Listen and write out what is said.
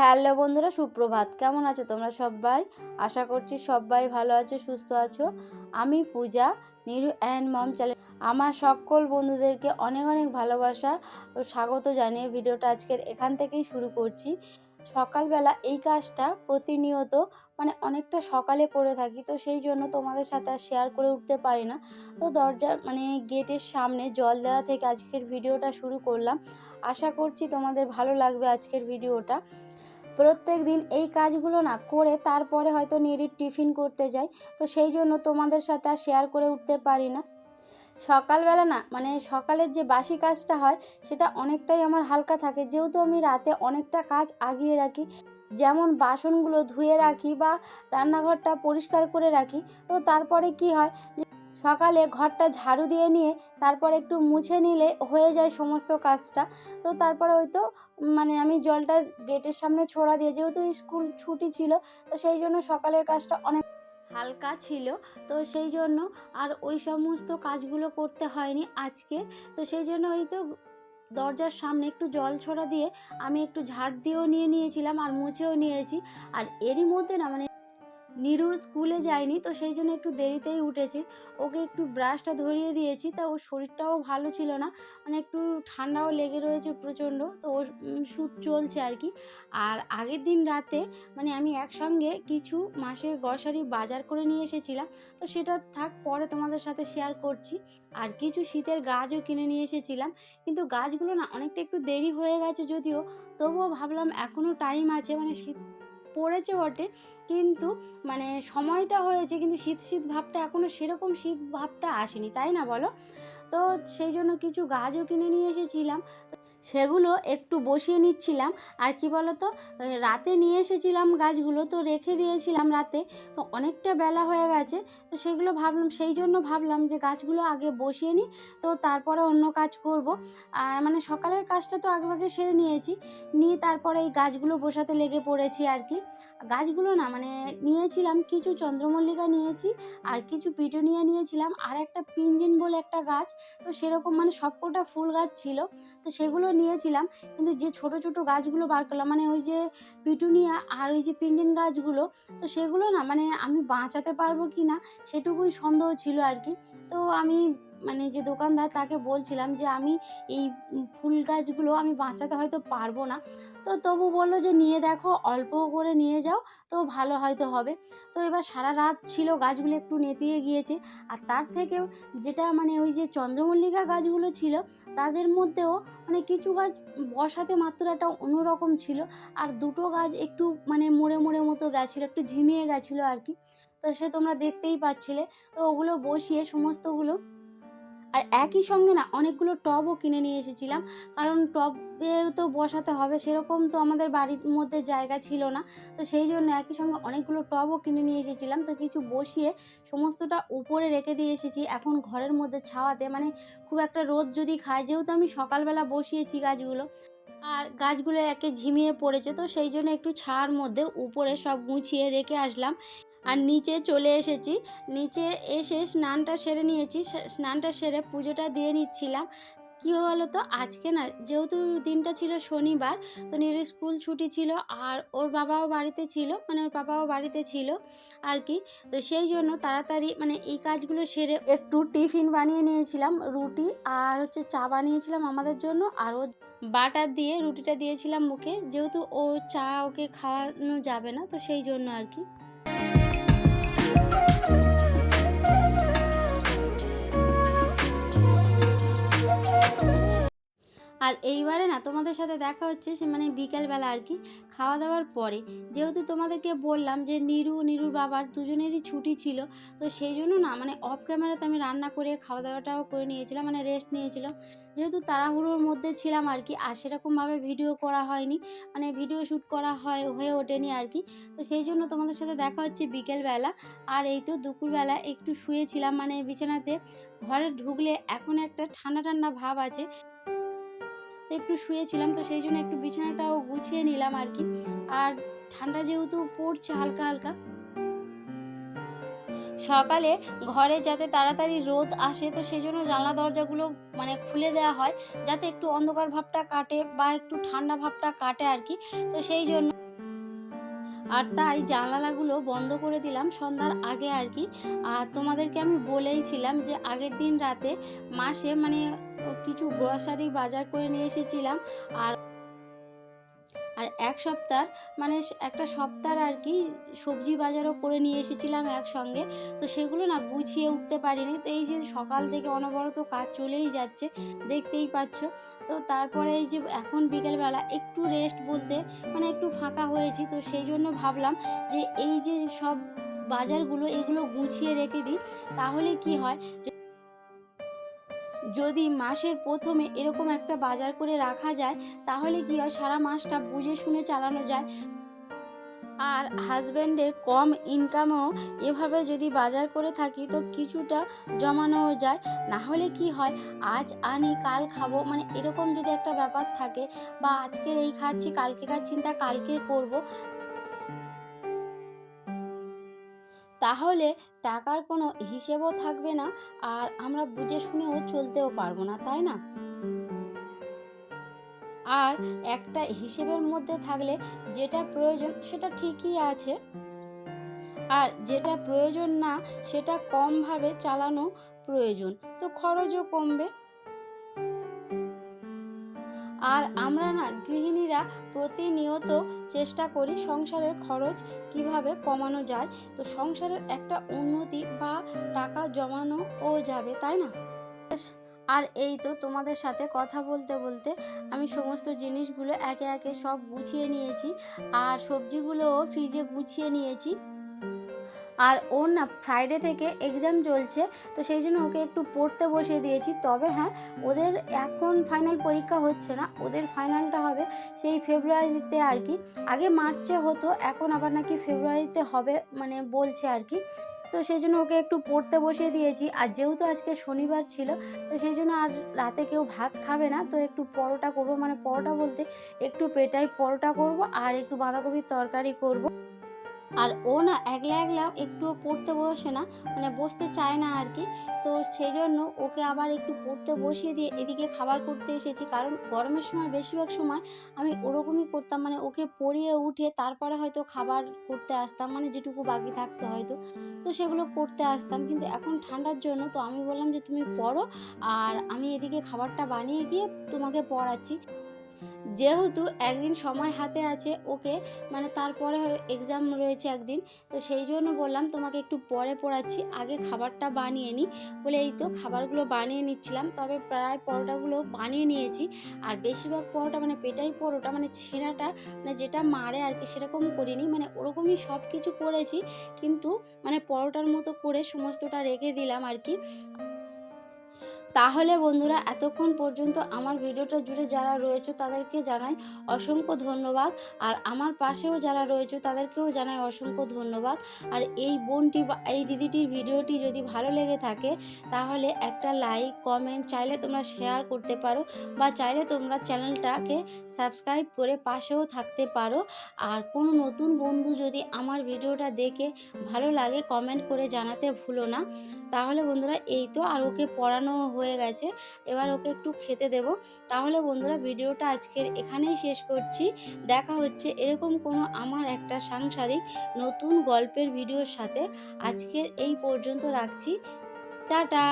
Hello বন্ধুরা, সুপ্রভাত। কেমন আছো তোমরা সবাই? আশা করছি সবাই ভালো আছো, সুস্থ আছো। আমি Puja, Niru and mom channel. আমার সকল বন্ধুদেরকে অনেক অনেক ভালোবাসা ও স্বাগত জানিয়ে ভিডিওটা আজকের এখান থেকেই শুরু করছি। সকালবেলা এই কাজটা প্রতিনিয়ত মানে অনেকটা সকালে করে থাকি, তো সেই জন্য তোমাদের সাথে আর শেয়ার করে উঠতে পারি না। তো দরজার মানে গেটের সামনে জল দেওয়া থেকে আজকের ভিডিওটা শুরু করলাম। আশা করছি তোমাদের ভালো লাগবে আজকের ভিডিওটা। প্রত্যেক দিন এই কাজগুলো না করে তারপরে হয়তো নিরিট টিফিন করতে যাই। তো সেই জন্য তোমাদের সাথে আর শেয়ার করে উঠতে পারি না। সকালবেলা না মানে সকালের যে বাসি কাজটা হয়, সেটা অনেকটাই আমার হালকা থাকে। যেহেতু আমি রাতে অনেকটা কাজ আগিয়ে রাখি, যেমন বাসনগুলো ধুয়ে রাখি বা রান্নাঘরটা পরিষ্কার করে রাখি, তো তারপরে কি হয় সকালে ঘরটা ঝাড়ু দিয়ে নিয়ে তারপর একটু মুছে নিলে হয়ে যায় সমস্ত কাজটা। তো তারপরে ওই তো মানে আমি জলটা গেটের সামনে ছোড়া দিয়ে যেহেতু স্কুল ছুটি ছিল, তো সেই জন্য সকালের কাজটা অনেক হালকা ছিল। তো সেই জন্য আর ওই সমস্ত কাজগুলো করতে হয়নি আজকে। তো সেই জন্য ওই তো দরজার সামনে একটু জল ছড়া দিয়ে আমি একটু ঝাড় দিয়েও নিয়ে নিয়েছিলাম আর মুছেও নিয়েছি। আর এরই মধ্যে না মানে নিরু স্কুলে যায়নি, তো সেই জন্য একটু দেরিতেই উঠেছে। ওকে একটু ব্রাশটা ধরিয়ে দিয়েছি, তা ওর শরীরটাও ভালো ছিল না। মানে একটু ঠান্ডাও লেগে রয়েছে প্রচণ্ড, তো ওর সুদ চলছে আর কি। আর আগের দিন রাতে মানে আমি একসঙ্গে কিছু মাসের গ্রসারি বাজার করে নিয়ে এসেছিলাম, তো সেটা থাক, পরে তোমাদের সাথে শেয়ার করছি। আর কিছু শীতের গাছও কিনে নিয়ে এসেছিলাম, কিন্তু গাছগুলো না অনেকটা একটু দেরি হয়ে গেছে যদিও, তবুও ভাবলাম এখনও টাইম আছে মানে শীত পড়েছে বটে। কিন্তু মানে সময়টা হয়েছে, কিন্তু শীত শীত ভাবটা এখনও সেরকম শীত ভাবটা আসেনি, তাই না বলো? তো সেই জন্য কিছু গাছও কিনে নিয়ে এসেছিলাম। সেগুলো একটু বসিয়ে নিচ্ছিলাম। আর কি বলো তো রাতে নিয়ে এসেছিলাম গাছগুলো, তো রেখে দিয়েছিলাম রাতে। তো অনেকটা বেলা হয়ে গেছে, তো সেগুলো ভাবলাম, সেই জন্য ভাবলাম যে গাছগুলো আগে বসিয়ে নিই, তো তারপরে অন্য কাজ করব। আর মানে সকালের কাজটা তো আগেভাগে সেরে নিয়েছি, নিয়ে তারপরে এই গাছগুলো বসাতে লেগে পড়েছি আর কি। গাছগুলো না মানে নিয়েছিলাম, কিছু চন্দ্রমল্লিকা নিয়েছি, আর কিছু পিটুনিয়া নিয়েছিলাম, আর একটা পিঞ্জিন বলে একটা গাছ। তো সেরকম মানে সবকটা ফুল গাছ ছিল, তো সেগুলো নিয়েছিলাম, কিন্তু যে ছোট ছোট গাছগুলো বার করলাম মানে ওই যে পিটুনিয়া আর ওই যে পিঞ্জিন গাছগুলো, তো সেগুলো না মানে আমি বাঁচাতে পারব কি না সেটুকুই সন্দেহ ছিল আর কি। তো আমি মানে যে দোকানদার তাকে বলছিলাম যে আমি এই ফুল গাছগুলো আমি বাঁচাতে হয়তো পারব না। তো তবু বলল যে নিয়ে দেখো, অল্প করে নিয়ে যাও, তো ভালো হয়তো হবে। তো এবার সারা রাত ছিল, গাছগুলো একটু নেতিয়ে গিয়েছে। আর তার থেকেও যেটা মানে ওই যে চন্দ্রমল্লিকা গাছগুলো ছিল, তাদের মধ্যেও মানে কিছু গাছ বসাতে মাত্রাটা অন্যরকম ছিল। আর দুটো গাছ একটু মানে মোড়ে মোড়ে মতো গেছিল, একটু ঝিমিয়ে গেছিল আর কি। তো সে তোমরা দেখতেই পাচ্ছিলে। তো ওগুলো বসিয়ে সমস্তগুলো আর একই সঙ্গে না অনেকগুলো টবও কিনে নিয়ে এসেছিলাম। কারণ টবে তো বসাতে হবে, সেরকম তো আমাদের বাড়ির মধ্যে জায়গা ছিল না। তো সেই জন্য একই সঙ্গে অনেকগুলো টবও কিনে নিয়ে এসেছিলাম। তো কিছু বসিয়ে সমস্তটা উপরে রেখে দিয়ে এসেছি। এখন ঘরের মধ্যে ছাওয়াতে মানে খুব একটা রোদ যদি খায়, যেহেতু আমি সকালবেলা বসিয়েছি গাছগুলো আর গাছগুলো একে ঝিমিয়ে পড়েছে, তো সেই জন্য একটু ছায়ার মধ্যে উপরে সব গুছিয়ে রেখে আসলাম। আর নিচে চলে এসেছি। নিচে এসে স্নানটা সেরে নিয়েছি। স্নানটা সেরে পুজোটা দিয়ে নিচ্ছিলাম। কী বলো তো? আজকে না, যেহেতু দিনটা ছিল শনিবার, তো নিরু স্কুল ছুটি ছিল আর ওর বাবাও বাড়িতে ছিল মানে ওর বাবাও বাড়িতে ছিল আর কি। তো সেই জন্য তাড়াতাড়ি মানে এই কাজগুলো সেরে একটু টিফিন বানিয়ে নিয়েছিলাম, রুটি আর হচ্ছে চা বানিয়েছিলাম আমাদের জন্য আর ও বাটার দিয়ে রুটিটা দিয়েছিলাম মুখে। যেহেতু ও চা ওকে খাওয়ানো যাবে না, তো সেই জন্য আর কি। আর এইবারে না তোমাদের সাথে দেখা হচ্ছে সে মানে বিকেলবেলা আর কি, খাওয়া দাওয়ার পরে। যেহেতু তোমাদেরকে বললাম যে নিরু, নিরুর বাবার দুজনেরই ছুটি ছিল, তো সেই জন্য না মানে অফ ক্যামেরাতে আমি রান্না করে, খাওয়া দাওয়াটাও করে নিয়েছিলাম মানে রেস্ট নিয়েছিলাম। যেহেতু তাড়াহুড়োর মধ্যে ছিলাম আর কি, আর সেরকমভাবে ভিডিও করা হয়নি মানে ভিডিও শ্যুট করা হয়, হয়ে ওঠেনি আর কি। তো সেই জন্য তোমাদের সাথে দেখা হচ্ছে বিকেলবেলা। আর এই তো দুপুরবেলা একটু শুয়েছিলাম মানে বিছানাতে, ঘরে ঢুকলে এখন একটা ঠান্ডা ঠান্ডা ভাব আছে। তো একটু শুয়েছিলাম, তো সেই জন্য একটু বিছানাটাও গুছিয়ে নিলাম আর কি। আর ঠান্ডা যেহেতু পড়ছে হালকা হালকা, সকালে ঘরে যাতে তাড়াতাড়ি রোদ আসে, তো সেই জন্য জানলা দরজাগুলো মানে খুলে দেওয়া হয়, যাতে একটু অন্ধকার ভাবটা কাটে বা একটু ঠান্ডা ভাবটা কাটে আর কি। তো সেই জন্য আর তাই জানালাগুলো বন্ধ করে দিলাম সন্ধ্যার আগে আর কি। আর তোমাদেরকে আমি বলেইছিলাম যে আগের দিন রাতে মাসে মানে কিছু গ্রসারি বাজার করে নিয়ে এসেছিলাম। আর আর এক সপ্তাহ মানে একটা সপ্তাহ আর কি সবজি বাজারও করে নিয়ে এসেছিলাম একসঙ্গে। তো সেগুলো না গুছিয়ে উঠতে পারিনি। তো এই যে সকাল থেকে অনবরত কাজ চলেই যাচ্ছে, দেখতেই পাচ্ছ। তো তারপরে এই যে এখন বিকেলবেলা একটু রেস্ট বলতে মানে একটু ফাঁকা হয়েছি। তো সেই জন্য ভাবলাম যে এই যে সব বাজারগুলো এগুলো গুছিয়ে রেখে দিই, তাহলে কি হয়? যদি মাসের প্রথমে এরকম একটা বাজার করে রাখা যায়, তাহলে কি হয় সারা মাসটা বুঝে শুনে চালানো যায়? আর হাজব্যান্ডের কম ইনকামও এভাবে যদি বাজার করে থাকি, তো কিছুটা জমানোও যায়। না হলে কি হয়, আজ আনি, কাল খাব মানে এরকম যদি একটা ব্যাপার থাকে, বা আজকের এই খাচ্ছি কালকেকার চিন্তা কালকে করব। তাহলে টাকার কোনো হিসেবও থাকবে না আর আমরা বুঝে শুনেও চলতেও পারব না, তাই না? আর একটা হিসেবের মধ্যে থাকলে যেটা প্রয়োজন সেটা ঠিকই আছে। আর যেটা প্রয়োজন না সেটা কমভাবে চালানো প্রয়োজন, তো খরচও কমবে। আর আমরা না গৃহিণীরা প্রতিনিয়ত চেষ্টা করি সংসারের খরচ কীভাবে কমানো যায়। তো সংসারের একটা উন্নতি বা টাকা জমানোও যাবে, তাই না? আর এই তো তোমাদের সাথে কথা বলতে বলতে আমি সমস্ত জিনিসগুলো একে একে সব গুছিয়ে নিয়েছি। আর সবজিগুলোও ফ্রিজে গুছিয়ে নিয়েছি। আর ওর না ফ্রাইডে থেকে এক্সাম চলছে, তো সেই জন্য ওকে একটু পড়তে বসিয়ে দিয়েছি। তবে হ্যাঁ ওদের এখন ফাইনাল পরীক্ষা হচ্ছে না, ওদের ফাইনালটা হবে সেই ফেব্রুয়ারিতে আর কি। আগে মার্চে হতো, এখন আবার নাকি ফেব্রুয়ারিতে হবে মানে বলছে আর কি। তো সেই জন্য ওকে একটু পড়তে বসিয়ে দিয়েছি। আর যেহেতু আজকে শনিবার ছিল, তো সেই জন্য আর রাতে কেউ ভাত খাবে না, তো একটু পরোটা করব। মানে পরোটা বলতে একটু পেটাই পরোটা করব আর একটু বাঁধাকপির তরকারি করব। আর ও না একলা একলা একটুও পড়তে বসে না মানে বসতে চায় না আর কি। তো সেই জন্য ওকে আবার একটু পড়তে বসিয়ে দিয়ে এদিকে খাবার করতে এসেছি। কারণ গরমের সময়, বেশিরভাগ সময় আমি ওরকমই করতাম মানে ওকে পড়িয়ে উঠে তারপরে হয়তো খাবার করতে আসতাম মানে যেটুকু বাকি থাকতো হয়তো। তো সেগুলো করতে আসতাম। কিন্তু এখন ঠান্ডার জন্য তো আমি বললাম যে, তুমি পড়ো আর আমি এদিকে খাবারটা বানিয়ে গিয়ে তোমাকে পড়াচ্ছি। যেহেতু একদিন সময় হাতে আছে ওকে মানে তারপরে এক্সাম রয়েছে একদিন, তো সেই জন্য বললাম তোমাকে একটু পরে পড়াচ্ছি, আগে খাবারটা বানিয়ে নিই। বলে এই তো খাবারগুলো বানিয়ে নিচ্ছিলাম, তবে প্রায় পরোটাগুলো বানিয়ে নিয়েছি। আর বেশিরভাগ পরোটা মানে পেটাই পরোটা মানে ছেঁড়াটা মানে যেটা মারে আর কি সেরকম করিনি মানে ওরকমই সব কিছু করেছি। কিন্তু মানে পরোটার মতো করে সমস্তটা রেখে দিলাম আর কি। তাহলে বন্ধুরা, এতক্ষণ পর্যন্ত আমার ভিডিওটা জুড়ে যারা রয়েছে তাদেরকে জানাই অসংখ্য ধন্যবাদ। আর আমার পাশেও যারা রয়েছে তাদেরকেও জানাই অসংখ্য ধন্যবাদ। আর এই বোনটি বা, এই দিদিটির ভিডিওটি যদি ভালো লেগে থাকে, তাহলে একটা লাইক, কমেন্ট চাইলে তোমরা শেয়ার করতে পারো বা চাইলে তোমরা চ্যানেলটাকে সাবস্ক্রাইব করে পাশেও থাকতে পারো। আর কোনো নতুন বন্ধু যদি আমার ভিডিওটা দেখে ভালো লাগে, কমেন্ট করে জানাতে ভুলো না। তাহলে বন্ধুরা, এই তো আর ওকে পড়ানো হয়ে গেছে। এবার ওকে একটু খেতে দেব। তাহলে বন্ধুরা ভিডিওটা আজকের এখানেই শেষ করছি। দেখা হচ্ছে এরকম কোনো আমার একটা সাংসারিক নতুন গল্পের ভিডিওর সাথে। আজকের এই পর্যন্ত রাখছি। টাটা!